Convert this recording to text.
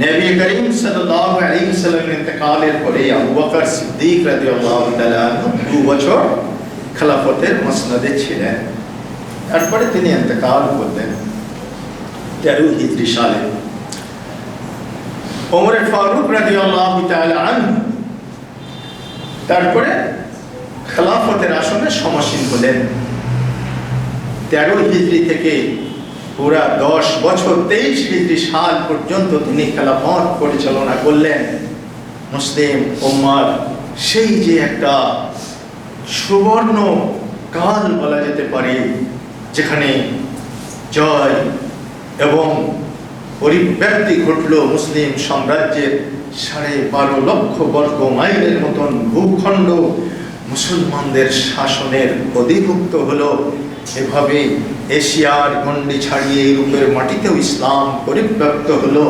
নবী করিম সাল্লাল্লাহু আলাইহি ওয়াসাল্লামের ইন্তেকালের পরে আবু বকর সিদ্দিক রাদিয়াল্লাহু তাআলা দু বছর খেলাফতের মসনদে ছিলেন। তারপরে তিনি ইন্তেকাল করলেন তেরো হিজরি সালে। ওমরে ফারুক রাদিয়াল্লাহু তাআলা আনহু তারপরে খেলাফতের আসনে সমাসীন হলেন। তেরো হিজড়ি থেকে পুরা দশ বছর তেইশ হিজড়ি সাল পর্যন্ত তিনি খেলাফত পরিচালনা করলেন। মুসলিম উম্মার সেই যে একটা সুবর্ণ কাল বলা যেতে পারে, যেখানে জয় এবং পরিব্যক্তি ঘটল মুসলিম সাম্রাজ্যের সাড়ে বারো লক্ষ বর্গ মাইলের মতন ভূখণ্ড মুসলমানদের শাসনের অধিভুক্ত হলো এভাবে এশিয়ার গণ্ডি ছাড়িয়ে ইউরোপের মাটিতেও ইসলাম পরিব্যাপ্ত হলো।